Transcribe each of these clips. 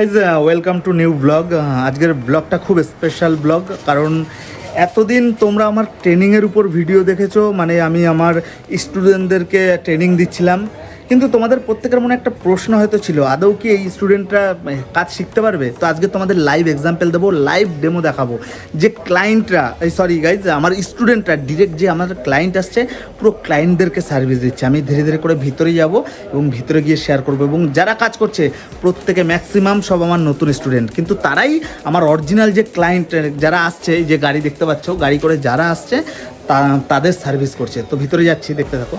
Welcome to new blog আজকের ব্লগটা খুব স্পেশাল ব্লগ কারণ এতদিন তোমরা আমার ট্রেনিংয়ের উপর ভিডিও দেখেছ মানে আমি আমার স্টুডেন্টদেরকে ট্রেনিং দিচ্ছিলাম। কিন্তু তোমাদের প্রত্যেকের মনে একটা প্রশ্ন হয়তো ছিল, আদৌ কি এই স্টুডেন্টরা কাজ শিখতে পারবে? তো আজকে তোমাদের লাইভ এক্সাম্পল দেবো লাইভ ডেমো দেখাবো। যে ক্লায়েন্টরা এই সরি গাইজ আমার স্টুডেন্টরা ডিরেক্ট যে আমার ক্লায়েন্ট আসছে, পুরো ক্লায়েন্টদেরকে সার্ভিস দিচ্ছে। আমি ধীরে ধীরে করে ভিতরে যাব এবং ভিতরে গিয়ে শেয়ার করব এবং যারা কাজ করছে, প্রত্যেকে ম্যাক্সিমাম সব আমার নতুন স্টুডেন্ট কিন্তু তারাই আমার অরিজিনাল যে ক্লায়েন্ট যারা আসছে যে গাড়ি দেখতে পাচ্ছ, গাড়ি করে যারা আসছে তাদের সার্ভিস করছে। তো ভিতরে যাচ্ছি, দেখতে থাকো।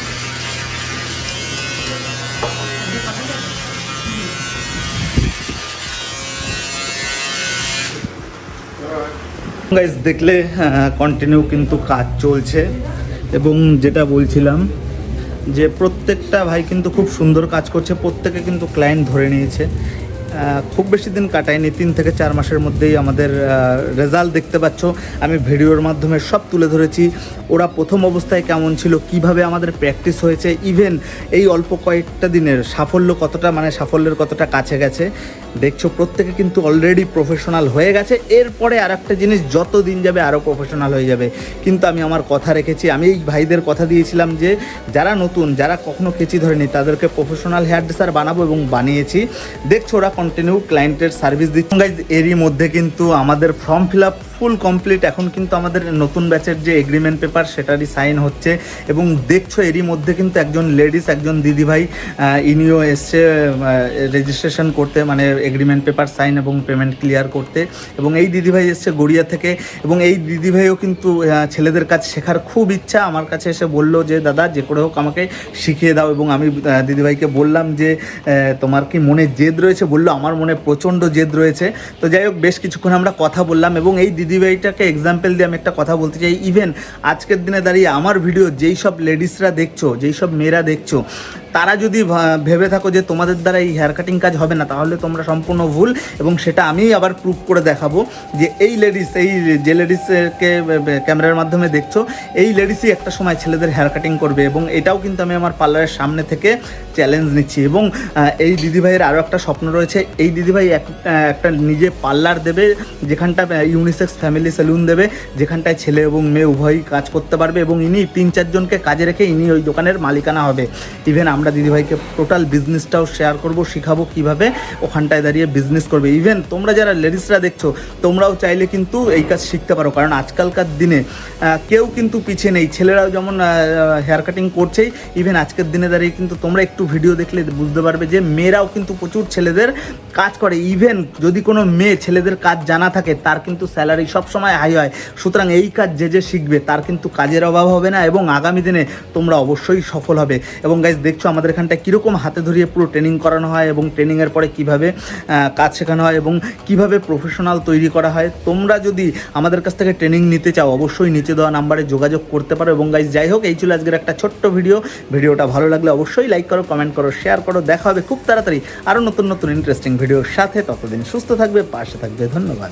গাইজ দেখলে কন্টিনিউ কিন্তু কাজ চলছে। এবং যেটা বলছিলাম যে প্রত্যেকটা ভাই কিন্তু খুব সুন্দর কাজ করছে, প্রত্যেকে কিন্তু ক্লায়েন্ট ধরে নিয়েছে। খুব বেশি দিন কাটায়নি, তিন থেকে চার মাসের মধ্যেই আমাদের রেজাল্ট দেখতে পাচ্ছ। আমি ভিডিওর মাধ্যমে সব তুলে ধরেছি, ওরা প্রথম অবস্থায় কেমন ছিল, কীভাবে আমাদের প্র্যাকটিস হয়েছে ইভেন এই অল্প কয়েকটা দিনের সাফল্য কতটা মানে সাফল্যের কতটা কাছে গেছে, দেখছ, প্রত্যেকে কিন্তু অলরেডি প্রফেশনাল হয়ে গেছে। এরপরে আর একটা জিনিস, যত দিন যাবে আরও প্রফেশনাল হয়ে যাবে। কিন্তু আমি আমার কথা রেখেছি, আমি এই ভাইদের কথা দিয়েছিলাম যে, যারা নতুন, যারা কখনো কেচি ধরেনি, তাদেরকে প্রফেশনাল হেয়ার ড্রেসার বানাবো এবং বানিয়েছি। দেখছ, ওরা কন্টিনিউ ক্লায়েন্টের সার্ভিস দিচ্ছি। গাইজ এরই মধ্যে কিন্তু আমাদের form fill up full complete এখন কিন্তু আমাদের নতুন ব্যাচের যে এগ্রিমেন্ট পেপার সেটারই সাইন হচ্ছে। এবং দেখছ, এরই মধ্যে কিন্তু একজন লেডিস একজন দিদিভাই ইনিও এসছে রেজিস্ট্রেশন করতে মানে এগ্রিমেন্ট পেপার সাইন এবং পেমেন্ট ক্লিয়ার করতে। এবং এই দিদিভাই এসছে গড়িয়া থেকে। এবং এই দিদিভাইও কিন্তু ছেলেদের কাজ শেখার খুব ইচ্ছা। আমার কাছে এসে বলল যে, দাদা, যে করে হোক আমাকে শিখিয়ে দাও। এবং আমি দিদিভাইকে বললাম যে তোমার কি মনে জেদ রয়েছে? বলল আমার মনে প্রচণ্ড জেদ রয়েছে। তো যাই হোক, বেশ কিছুক্ষণ আমরা কথা বললাম এবং এই দিদিভাইটাকে এক্সাম্পল দিয়ে আমি একটা কথা বলতে চাই। ইভেন আজকের দিনে দাঁড়িয়ে আমার ভিডিও যেই সব লেডিসরা দেখছ, যেই সব মেয়েরা দেখছ, তারা যদি ভেবে থাকো যে তোমাদের দ্বারা এই হেয়ার কাটিং কাজ হবে না, তাহলে তোমরা সম্পূর্ণ ভুল এবং সেটা আমি আবার প্রুভ করে দেখাবো যে এই লেডিস এই যে লেডিসকে ক্যামেরার মাধ্যমে দেখছ, এই লেডিসই একটা সময় ছেলেদের হেয়ার কাটিং করবে এবং এটাও কিন্তু আমি আমার পার্লারের সামনে থেকে চ্যালেঞ্জ নিচ্ছি এবং এই দিদিভাইয়ের আরও একটা স্বপ্ন রয়েছে এই দিদিভাই একটা নিজে পার্লার দেবে, যেখানটা ইউনিসেক্স ফ্যামিলি সেলুন দেবে, যেখানটায় ছেলে এবং মেয়ে উভয়ই কাজ করতে পারবে এবং ইনি তিন চারজনকে কাজে রেখে ইনি ওই দোকানের মালিকানা হবে। ইভেন আমরা দিদিভাইকে টোটাল বিজনেসটাও শেয়ার করব, শিখাবো কীভাবে ওখানটায় দাঁড়িয়ে বিজনেস করবে। ইভেন তোমরা যারা লেডিসরা দেখছ, তোমরাও চাইলে কিন্তু এই কাজ শিখতে পারো। কারণ আজকালকার দিনে কেউ কিন্তু পিছিয়ে নেই। ছেলেরাও যেমন হেয়ার কাটিং করছেই ইভেন আজকের দিনে দাঁড়িয়ে কিন্তু তোমরা একটু ভিডিও দেখলে বুঝতে পারবে যে মেয়েরাও কিন্তু প্রচুর ছেলেদের কাজ করে। ইভেন যদি কোনো মেয়ে ছেলেদের কাজ জানা থাকে, তার কিন্তু স্যালারি সবসময় হাই হয়। সুতরাং এই কাজ যে যে শিখবে, তার কিন্তু কাজের অভাব হবে না এবং আগামী দিনে তোমরা অবশ্যই সফল হবে। এবং গাইজ দেখছ আমাদের এখানটায় কীরকম হাতে ধরিয়ে পুরো ট্রেনিং করানো হয় এবং ট্রেনিংয়ের পরে কীভাবে কাজ শেখানো হয় এবং কীভাবে প্রফেশনাল তৈরি করা হয়। তোমরা যদি আমাদের কাছ থেকে ট্রেনিং নিতে চাও, অবশ্যই নিচে দেওয়া নাম্বারে যোগাযোগ করতে পারো। এবং গাইজ যাই হোক, এই ছিল আজকের একটা ছোট্ট ভিডিও ভিডিওটা ভালো লাগলে অবশ্যই লাইক করো কমেন্ট করো শেয়ার করো। দেখা হবে খুব তাড়াতাড়ি আরও নতুন নতুন ইন্টারেস্টিং ভিডিওর সাথে ততদিন সুস্থ থাকবে পাশে থাকবে। ধন্যবাদ।